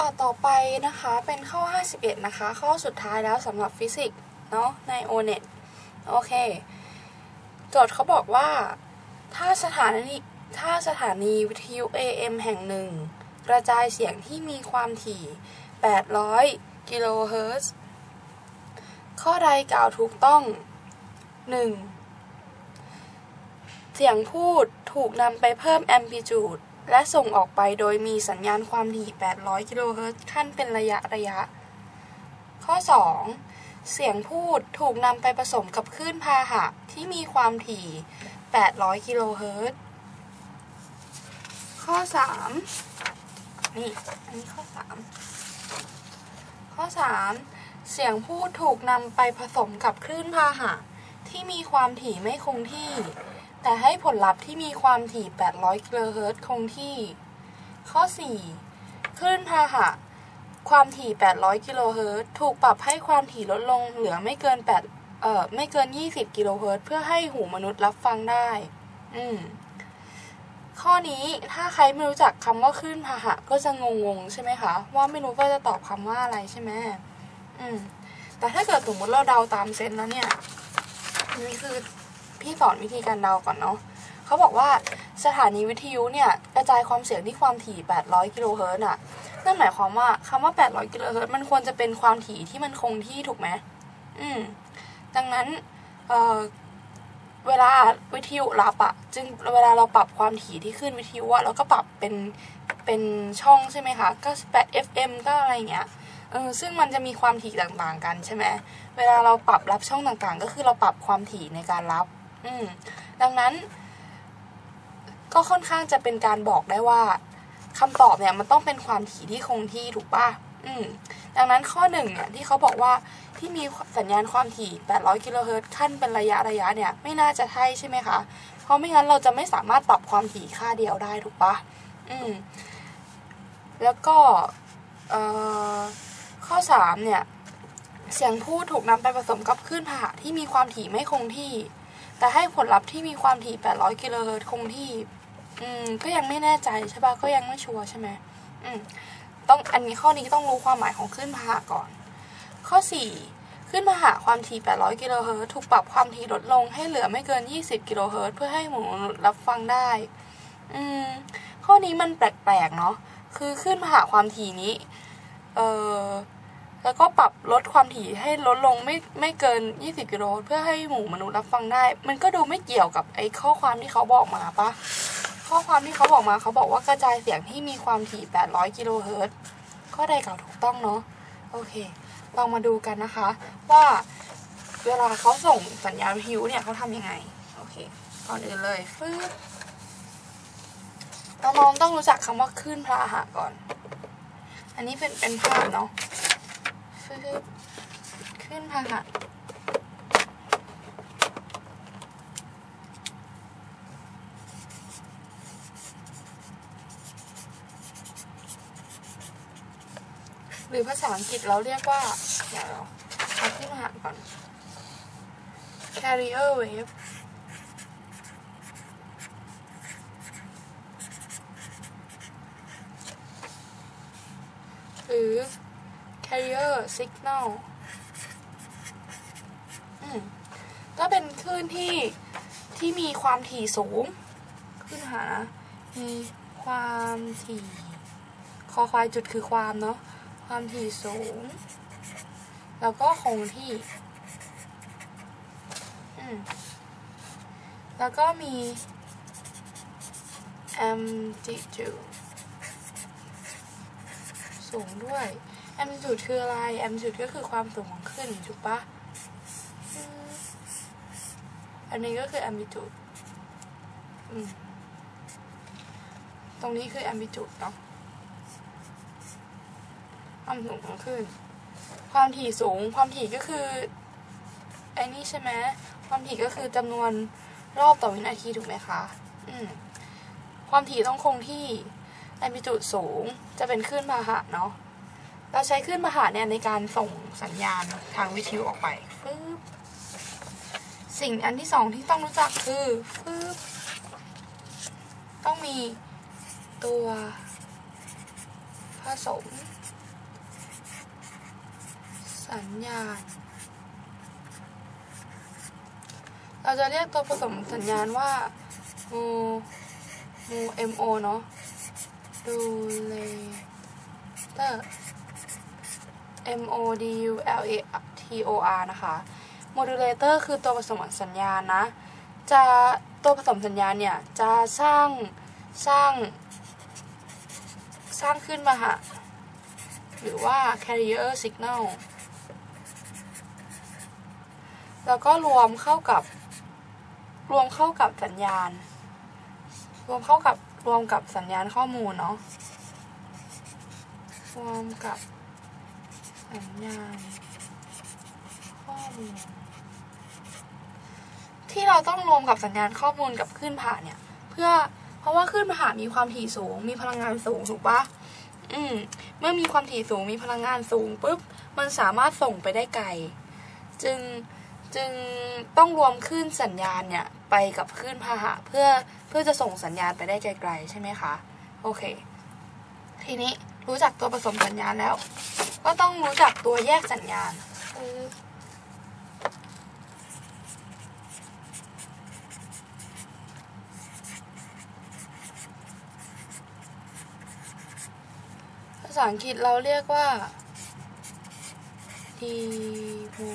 ค่ะต่อไปนะคะเป็นข้อ 51 นะคะ ข้อสุดท้ายแล้วสำหรับฟิสิกส์เนาะใน o n e t โอเค โจทย์เขาบอกว่า ถ้าสถานีถ้าสถานีวิทยุ AM แห่งหนึ่ง กระจายเสียงที่มีความถี่ 800 กิโลเฮิรตซ์ข้อใดกล่าวถูกต้อง 1. เสียงพูดถูกนำไปเพิ่มแอมพลิจูด และส่งออกไปโดยมีสัญญาณความถี่ 800 กิโลเฮิรตซ์ขั้นเป็นระยะระยะ ข้อ 2. เสียงพูดถูกนำไปผสมกับคลื่นพาหะที่มีความถี่ 800 กิโลเฮิรตซ์ข้อ 3 นี่ อันนี้ข้อ 3 ข้อ 3 เสียงพูดถูกนำไปผสมกับคลื่นพาหะที่มีความถี่ไม่คงที่ แต่ให้ผลลัพธ์ที่มีความถี่ 800 กิโลเฮิรตซ์คงที่ ข้อ 4 คลื่นพาหะ ความถี่ 800 กิโลเฮิรตซ์ถูกปรับให้ความถี่ลดลงเหลือไม่เกิน8เอ่อไม่เกิน 20 กิโลเฮิรตซ์เพื่อให้หูมนุษย์รับฟังได้ อืม ข้อนี้ถ้าใครไม่รู้จักคำว่าคลื่นพาหะก็จะงงๆใช่ไหมคะ ว่าไม่รู้ว่าจะตอบคำว่าอะไรใช่ไหมอืม แต่ถ้าเกิดสมมติเราเดาตามเซนแล้วเนี่ยนี่คือ พี่สอนวิธีการเดาก่อนเนาะเขาบอกว่าสถานีวิทยุเนี่ยกระจายความเสียงที่ความถี่ 800 กิโลเฮิรตซ์อะนั่นหมายความว่าคำว่า 800 กิโลเฮิรตซ์มันควรจะเป็นความถี่ที่มันคงที่ถูกไหมอืม ดังนั้น เอ่อ เวลาวิทยุรับอะจึงเวลาเราปรับความถี่ที่ขึ้นวิทยุอะเราก็ปรับเป็น เป็นช่องใช่ไหมคะ ก็8 FM ก็อะไรเงี้ย เออ ซึ่งมันจะมีความถี่ต่างๆ กันใช่ไหม เวลาเราปรับรับช่องต่างๆ ก็คือเราปรับความถี่ในการรับ อืมดังนั้น ก็ค่อนข้างจะเป็นการบอกได้ว่าคำตอบเนี่ยมันต้องเป็นความถี่ที่คงที่ถูกป่ะอืมดังนั้นข้อหนึ่งเนี่ยที่เขาบอกว่าที่มีสัญญาณความถี่ 800 กิโลเฮิรตซ์ขั้นเป็นระยะระยะเนี่ย ไม่น่าจะใช่ใช่ไหมคะ เพราะไม่งั้นเราจะไม่สามารถปรับความถี่ค่าเดียวได้ถูกปะอืม แล้วก็เอ่อข้อ 3 เนี่ย เสียงพูดถูกนำไปผสมกับคลื่นพาหะที่มีความถี่ไม่คงที่ แต่ให้ผลลัพธ์ที่มีความถี่ 800 กิโลเฮิรตซ์คงที่ อืม ก็ยังไม่แน่ใจใช่ปะก็ยังไม่ชัวร์ใช่ไหมอืม ต้อง อันนี้ข้อนี้ต้องรู้ความหมายของคลื่นพาหะก่อน ข้อ 4 คลื่นพาหะความถี่ 800 กิโลเฮิรตซ์ถูกปรับความถี่ลดลงให้เหลือไม่เกิน 20 กิโลเฮิรตซ์เพื่อให้หมูมนุษย์รับฟังได้ อืม ข้อนี้มันแปลกๆ เนาะ คือคลื่นพาหะความถี่นี้ เอ่อ แล้วก็ปรับลดความถี่ให้ลดลงไม่ไม่เกิน 20 กิโลเพื่อให้หมู่มนุษย์รับฟังได้ มันก็ดูไม่เกี่ยวกับไอ้ข้อความที่เขาบอกมาปะข้อความที่เขาบอกมาเขาบอกว่ากระจายเสียงที่มีความถี่ 800 กิโลเฮิรตซ์ข้อใดกล่าวถูกต้องเนาะโอเคลองมาดูกันนะคะ ว่าเวลาเขาส่งสัญญาณวิทยุเนี่ยเขาทำยังไง โอเคก่อนอื่นเลยฟืบน้องๆต้องรู้จักคำว่าคลื่นพาหะก่อน อันนี้เป็นเป็นภาพเนาะ ฟืบคลื่นพาหะหรือภาษาอังกฤษเราเรียกว่าเดี๋ยวเราเอาขึ้นมาหาก่อน carrier wave หรือ carrier signal อืมก็เป็นคลื่นที่ที่มีความถี่สูงขึ้นหา มีความถี่ คอควายจุดคือความเนาะ ความถี่สูง แล้วก็คงที่ อืม แล้วก็มี amplitude สูงด้วย amplitude คืออะไร amplitude ก็คือความสูงของคลื่นถูกปะอันนี้ก็คือ amplitude อืมตรงนี้คือ amplitude เนาะความสูงของคลื่นความถี่สูง ความถี่ก็คือไอ้นี่ใช่ไหมความถี่ก็คือจำนวนรอบต่อวินาทีถูกไหมคะ อืม ความถี่ต้องคงที่แอมพลิจูดสูง จะเป็นคลื่นพาหะเนาะ เราใช้คลื่นพาหะเนี่ยในการส่งสัญญาณทางวิทยุออกไปฟึบสิ่งอันที่สองที่ต้องรู้จักคือฟึบต้องมีตัวผสม สัญญาณ เราจะเรียกตัวผสมสัญญาณว่ามูมู MO เนาะดูเลเตอร์ M O D U L A T O R นะคะ modulator คือตัวผสมสัญญาณนะ จะตัวผสมสัญญาณเนี่ย จะสร้างสร้าง สร้างขึ้นมาหะหรือว่า carrier signal แล้วก็รวมเข้ากับ รวมเข้ากับสัญญาณ รวมเข้ากับรวมกับสัญญาณข้อมูลเนาะรวมกับ สัญญาณข้อมูลที่เราต้องรวมกับสัญญาณข้อมูลกับคลื่นผ่านเนี่ย เพื่อเพราะว่าคลื่นผ่านมีความถี่สูง มีพลังงานสูงถูกปะอืมเมื่อมีความถี่สูงมีพลังงานสูงปุ๊บมันสามารถส่งไปได้ไกล จึงจึงต้องรวมคลื่นสัญญาณเนี่ยไปกับคลื่นพาหะเพื่อเพื่อจะส่งสัญญาณไปได้ไกลๆใช่ไหมคะ โอเค ทีนี้รู้จักตัวผสมสัญญาณแล้ว ก็ต้องรู้จักตัวแยกสัญญาณภาษาอังกฤษเราเรียกว่า demo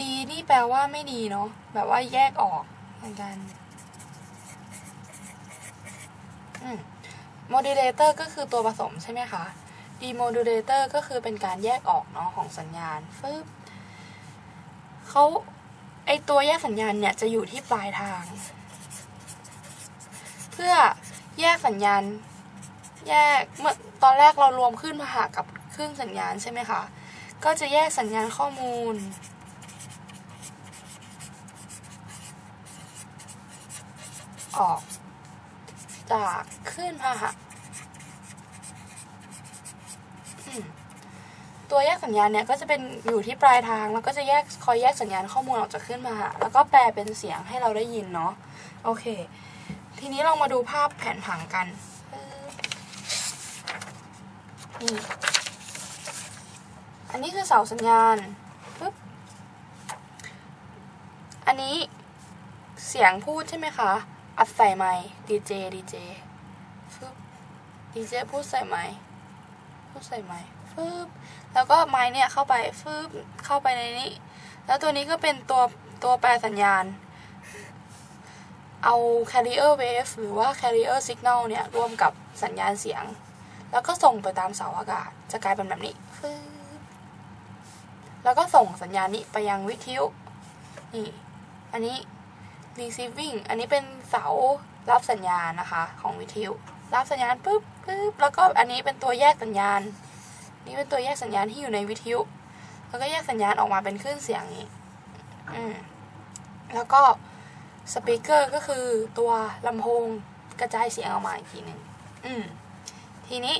ดีนี่แปลว่าไม่ดีเนาะแบบว่าแยกออกเหมือนกัน อืม modulator ก็คือตัวผสมใช่ไหมคะ demodulator ก็คือเป็นการแยกออกเนาะของสัญญาณปึ๊บเขาไอตัวแยกสัญญาณเนี่ยจะอยู่ที่ปลายทาง เพื่อแยกสัญญาณ แยกเมื่อตอนแรกเรารวมขึ้นมาหากับคลื่นสัญญาณใช่ไหมคะ ก็จะแยกสัญญาณข้อมูล ออก จากคลื่นพาหะอืม ตัวแยกสัญญาณเนี่ยก็จะเป็นอยู่ที่ปลายทางแล้วก็จะแยกคอยแยกสัญญาณข้อมูลออกจากคลื่นพาแล้วก็แปลเป็นเสียงให้เราได้ยินเนาะโอเค ทีนี้เรามาดูภาพแผนผังกันนี่อันนี้คือเสาสัญญาณปึ๊บอันนี้เสียงพูดใช่ไหมคะ อัดใส่ไมค์ดีเจดีเจฟึบดีเจพูดใส่ไมค์พูดใส่ไมค์ฟึบ แล้วก็ไมค์เนี่ยเข้าไปฟึบเข้าไปในนี้ แล้วตัวนี้ก็เป็นตัวตัวแปลสัญญาณ เอา carrier wave หรือว่า carrier signal เนี่ยรวมกับสัญญาณเสียง แล้วก็ส่งไปตามเสาอากาศ จะกลายเป็นแบบนี้ฟึบแล้วก็ส่งสัญญาณนี้ไปยังวิทยุ นี่ อันนี้ receiving อันนี้เป็นเสารับสัญญาณนะคะ ของวิทยุ รับสัญญาณปุ๊บปุ๊บแล้วก็อันนี้เป็นตัวแยกสัญญาณ นี่เป็นตัวแยกสัญญาณที่อยู่ในวิทยุ แล้วก็แยกสัญญาณออกมาเป็นคลื่นเสียงนี้อืมแล้วก็สปีกเกอร์ก็คือตัวลำโพงกระจายเสียงออกมาอีกทีหนึ่งอืมทีนี้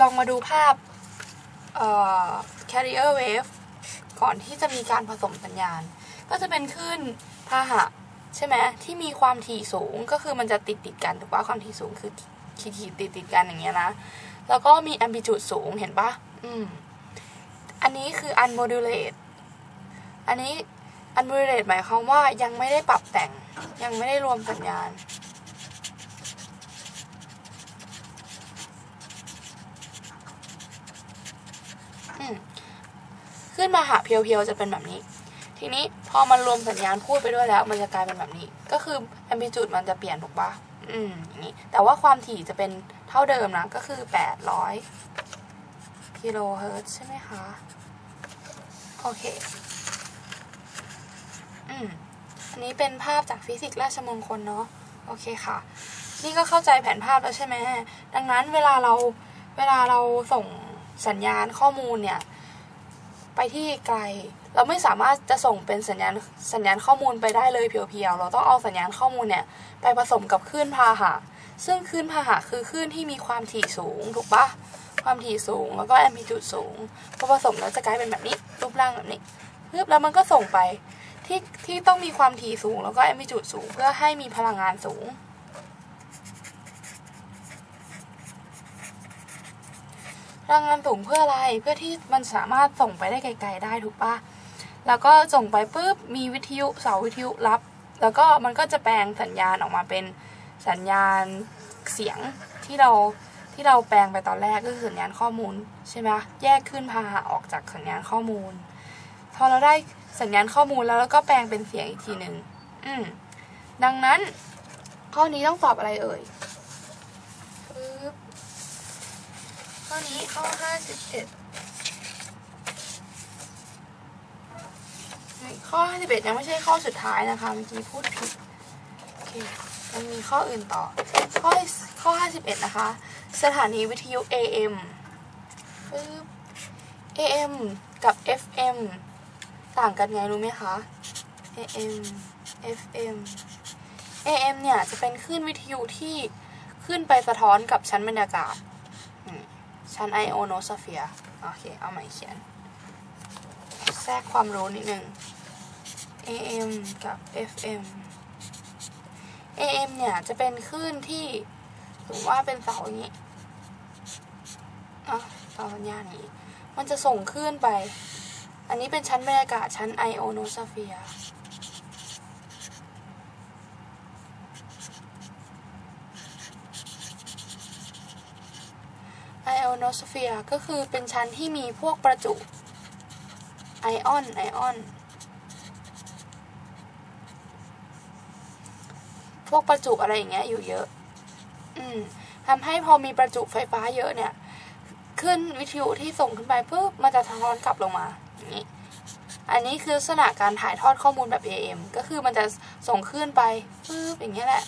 ลองมาดูภาพเอ่อ carrier wave ก่อนที่จะมีการผสมสัญญาณ ก็จะเป็นคลื่นพาหะใช่ไหมที่มีความถี่สูงก็คือมันจะติดติดกันถูกปะความถี่สูงคือขีดขีดติดติดกันอย่างเงี้ยนะ แล้วก็มี amplitude สูงเห็นปะอืม อันนี้คือ unmodulate อันนี้ unmodulate หมายความว่ายังไม่ได้ปรับแต่ง ยังไม่ได้รวมสัญญาณอืมขึ้นมาหาเพียวๆจะเป็นแบบนี้ ทีนี้พอมันรวมสัญญาณพูดไปด้วยแล้ว มันจะกลายเป็นแบบนี้ ก็คือ amplitude มันจะเปลี่ยนถูกปะ อืมอย่างนี้แต่ว่าความถี่จะเป็นเท่าเดิมนะ ก็คือ 800 กิโลเฮิรตซ์ใช่ไหมคะ โอเค อืมอันนี้เป็นภาพจากฟิสิกส์ราชมงคลเนาะ โอเคค่ะ นี่ก็เข้าใจแผนภาพแล้วใช่ไหม ดังนั้นเวลาเราเวลาเราส่งสัญญาณข้อมูลเนี่ย ไปที่ไกล เราไม่สามารถจะส่งเป็นสัญญาณสัญญาณข้อมูลไปได้เลยเพียวๆ เราต้องเอาสัญญาณข้อมูลเนี่ยไปผสมกับคลื่นพาหะ ซึ่งคลื่นพาหะคือคลื่นที่มีความถี่สูงถูกปะความถี่สูงแล้วก็แอมพลิจูดสูงพอผสมแล้วจะกลายเป็นแบบนี้รูปร่างแบบนี้เพื่อแล้วมันก็ส่งไปที่ที่ต้องมีความถี่สูงแล้วก็แอมพลิจูดสูงเพื่อให้มีพลังงานสูง พลังงานสูงเพื่ออะไรเพื่อที่มันสามารถส่งไปได้ไกล ๆ ได้ถูกปะ แล้วก็ส่งไปปุ๊บมีวิทยุเสาวิทยุรับ แล้วก็มันก็จะแปลงสัญญาณออกมาเป็นสัญญาณเสียงที่เราที่เราแปลงไปตอนแรกก็คือสัญญาณข้อมูลใช่ไหมแยกขึ้นพาหะออกจากสัญญาณข้อมูล พอเราได้สัญญาณข้อมูลแล้วแล้วก็แปลงเป็นเสียงอีกทีหนึ่งอืมดังนั้นข้อนี้ต้องตอบอะไรเอ่ยปึ๊บข้อนี้ข้อห้าสิบเอ็ด ข้อห้าสิบเอ็ดยังไม่ใช่ข้อสุดท้ายนะคะ เมื่อกี้พูดผิด โอเคยังมีข้ออื่นต่อ ข้อข้อห้าสิบเอ็ดนะคะ สถานีวิทยุ AM ปึ๊บ AM กับ FM ต่างกันไงรู้ไหมคะ AM FM AM เนี่ย จะเป็นคลื่นวิทยุที่ขึ้นไปสะท้อนกับชั้นบรรยากาศ ชั้นไอโอโนสเฟียร์ โอเค เอาใหม่เขียน แทรกความรู้นิดนึง AM กับ FM AM เนี่ยจะเป็นคลื่นที่สมมติว่าเป็นเสาอย่างนี้อะเสาสัญญาณนี้ มันจะส่งคลื่นไป อันนี้เป็นชั้นบรรยากาศชั้นไอโอโนสเฟียร์ไอโอโนสเฟียร์ก็คือเป็นชั้นที่มีพวกประจุไอออนไอออน พวกประจุอะไรอย่างเงี้ยอยู่เยอะ อืมทำให้พอมีประจุไฟฟ้าเยอะเนี่ย ขึ้นวิทยุที่ส่งขึ้นไปปุ๊บมันจะสะท้อนกลับลงมาอย่างนี้อันนี้คือลักษณะการถ่ายทอดข้อมูลแบบ AM ก็คือมันจะส่งขึ้นไปปุ๊บอย่างเงี้ยแหละ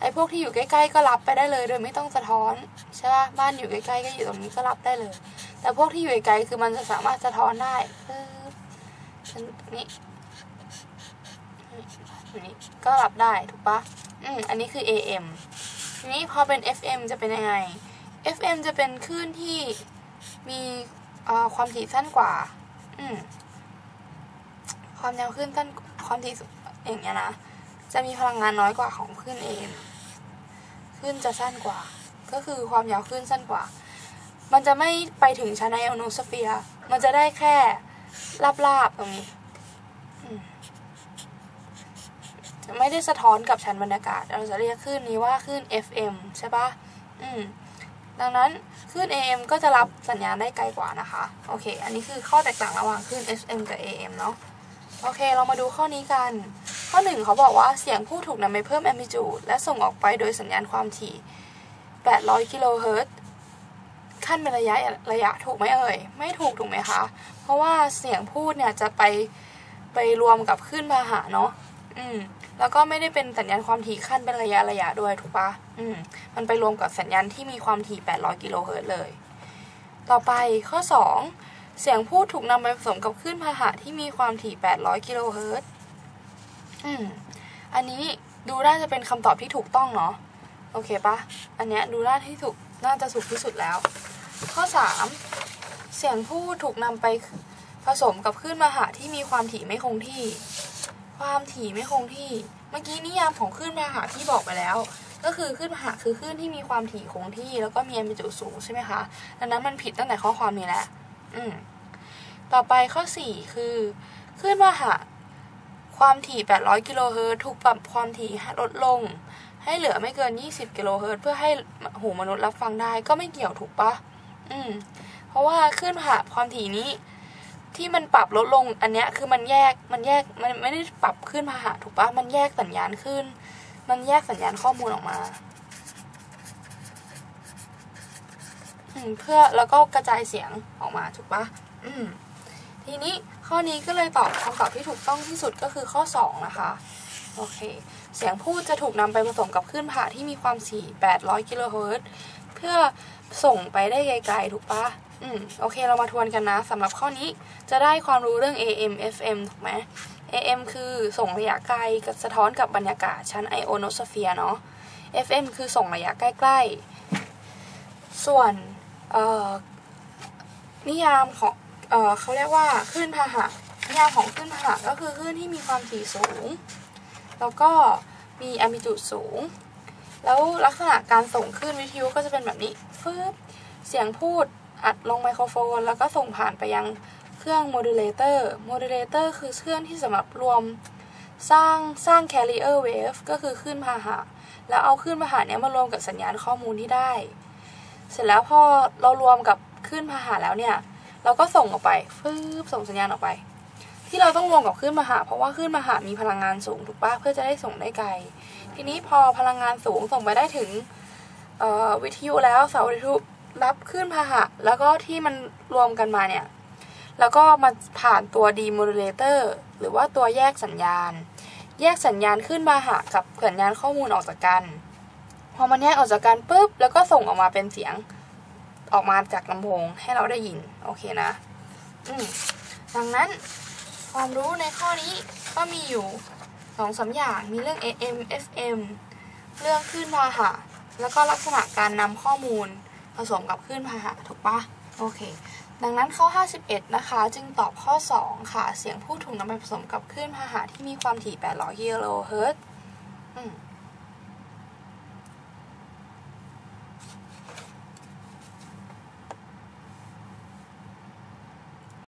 ไอ้พวกที่อยู่ใกล้ๆก็รับไปได้เลย โดยไม่ต้องสะท้อนใช่ป่ะบ้านอยู่ใกล้ๆก็อยู่ตรงนี้ก็รับได้เลย แต่พวกที่อยู่ไกลคือมันจะสามารถสะท้อนได้ปึ๊บฉัู่นี่ก็รับได้ถูกปะอืมอันนี้คือ AM ทีนี้พอเป็น FM จะเป็นยังไง FM จะเป็นคลื่นที่มีความถี่สั้นกว่า อืมความยาวคลื่นสั้นความถี่อย่างเงี้ยนะ จะมีพลังงานน้อยกว่าของคลื่น AM คลื่นจะสั้นกว่า ก็คือความยาวคลื่นสั้นกว่า มันจะไม่ไปถึงชั้นไอโอโนสเฟียร์ มันจะได้แค่ลาบๆตรงนี้อืมจะ ไม่ได้สะท้อนกับชั้นบรรยากาศ เราจะเรียกคลื่นนี้ว่าคลื่น FM ใช่ปะอืมดังนั้นคลื่น AM ก็จะรับสัญญาณได้ไกลกว่านะคะ โอเค อันนี้คือข้อแตกต่างระหว่างคลื่น FM กับ AM เนาะ โอเค เรามาดูข้อนี้กัน ข้อหนึ่งเขาบอกว่าเสียงผู้ถูกนำไปเพิ่มแอมพลิจูดและส่งออกไปโดยสัญญาณความถี่ 800 กิโลเฮิรตซ์ขั้นเป็นระยะระยะถูกไหมเอ่ย ไม่ถูกถูกไหมคะ เพราะว่าเสียงพูดเนี่ยจะไปไปรวมกับคลื่นพาหะเนาะ อืม แล้วก็ไม่ได้เป็นสัญญาณความถี่ขั้นเป็นระยะระยะด้วยถูกปะอืม มันไปรวมกับสัญญาณที่มีความถี่ 800 กิโลเฮิรตซ์เลย ต่อไปข้อ 2 เสียงพูดถูกนำไปผสมกับคลื่นพาหะที่มีความถี่ 800 กิโลเฮิรตซ์อืม อันนี้ดูน่าจะเป็นคำตอบที่ถูกต้องเนาะ โอเคปะอันเนี้ยดูน่าที่ถูก น่าจะถูกที่สุดแล้ว ข้อ 3 เสียงพูดถูกนำไปผสมกับคลื่นมหะที่มีความถี่ไม่คงที่ ความถี่ไม่คงที่ เมื่อกี้นิยามของคลื่นมหะที่บอกไปแล้ว ก็คือคลื่นมหะคือคลื่นที่มีความถี่คงที่ แล้วก็มีแอมพลิจูดสูงใช่ไหมคะดังนั้นมันผิดตั้งแต่ข้อความนี้แหละอืมต่อไปข้อ 4 คือคลื่นมหะความถี่ 800 กิโลเฮิรตซ์ถูกปรับความถี่ลดลง ให้เหลือไม่เกิน 20 กิโลเฮิรตซ์เพื่อให้หูมนุษย์รับฟังได้ก็ไม่เกี่ยวถูกปะอืม เพราะว่าคลื่นมหะความถี่นี้ ที่มันปรับลดลงอันเนี้ยคือมันแยกมันแยกมันไม่ได้ปรับคลื่นพาหะถูกปะมันแยกสัญญาณขึ้น มันแยกสัญญาณข้อมูลออกมาเพื่อแล้วก็กระจายเสียงออกมาถูกปะทีนี้ข้อนี้ก็เลยตอบคำตอบที่ถูกต้องที่สุดก็คือข้อ 2 นะคะ โอเค เสียงพูดจะถูกนำไปผสมกับคลื่นผ่าที่มีความถี่800กิโลเฮิรตซ์เพื่อส่งไปได้ไกลๆ ถูกปะ อืมโอเคเรามาทวนกันนะสำหรับข้อนี้จะได้ความรู้เรื่อง AM FM ถูกไหม AM คือส่งระยะไกลสะท้อนกับบรรยากาศชั้นไอโอโนสเฟียร์เนาะ FM คือส่งระยะใกล้ๆ ส่วนเอ่อนิยามของเอ่อเขาเรียกว่าคลื่นพาหะนิยามของคลื่นพาหะก็คือคลื่นที่มีความถี่สูง แล้วก็มีแอมพลิจูดสูง แล้วลักษณะการส่งคลื่นวิทยุก็จะเป็นแบบนี้ฟึบเสียงพูด อัดลงไมโครโฟน แล้วก็ส่งผ่านไปยังเครื่องโมดูเลเตอร์โมดูเลเตอร์คือเครื่องที่สำหรับรวมสร้างสร้าง carrier wave ก็คือคลื่นพาหะ แล้วเอาคลื่นพาหะเนี้ยมารวมกับสัญญาณข้อมูลที่ได้ เสร็จแล้วพอเรารวมกับคลื่นพาหะแล้วเนี่ย เราก็ส่งออกไปฟืบส่งสัญญาณออกไป ที่เราต้องรวมกับคลื่นพาหะเพราะว่าคลื่นพาหะมีพลังงานสูงถูกปะเพื่อจะได้ส่งได้ไกล ทีนี้พอพลังงานสูงส่งไปได้ถึงวิทยุแล้วเสาวิทยุ รับคลื่นพาหะ แล้วก็ที่มันรวมกันมาเนี่ย แล้วก็มาผ่านตัว demodulator หรือว่าตัวแยกสัญญาณ แยกสัญญาณขึ้นพาหะกับสัญญาณข้อมูลออกจากกัน พอมันแยกออกจากกันปุ๊บ แล้วก็ส่งออกมาเป็นเสียงออกมาจากลำโพงให้เราได้ยิน โอเคนะ อืมดังนั้นความรู้ในข้อนี้ก็มีอยู่สองสามอย่าง มีเรื่อง AM FM เรื่องคลื่นพาหะ แล้วก็ลักษณะการนำข้อมูล ผสมกับคลื่นพาหะถูกปะโอเค ดังนั้นข้อ 51 นะคะ จึงตอบข้อ 2 ค่ะ เสียงผู้ถูกนำไปผสมกับคลื่นพาหะที่มีความถี่ 800กิโลเฮิรตซ์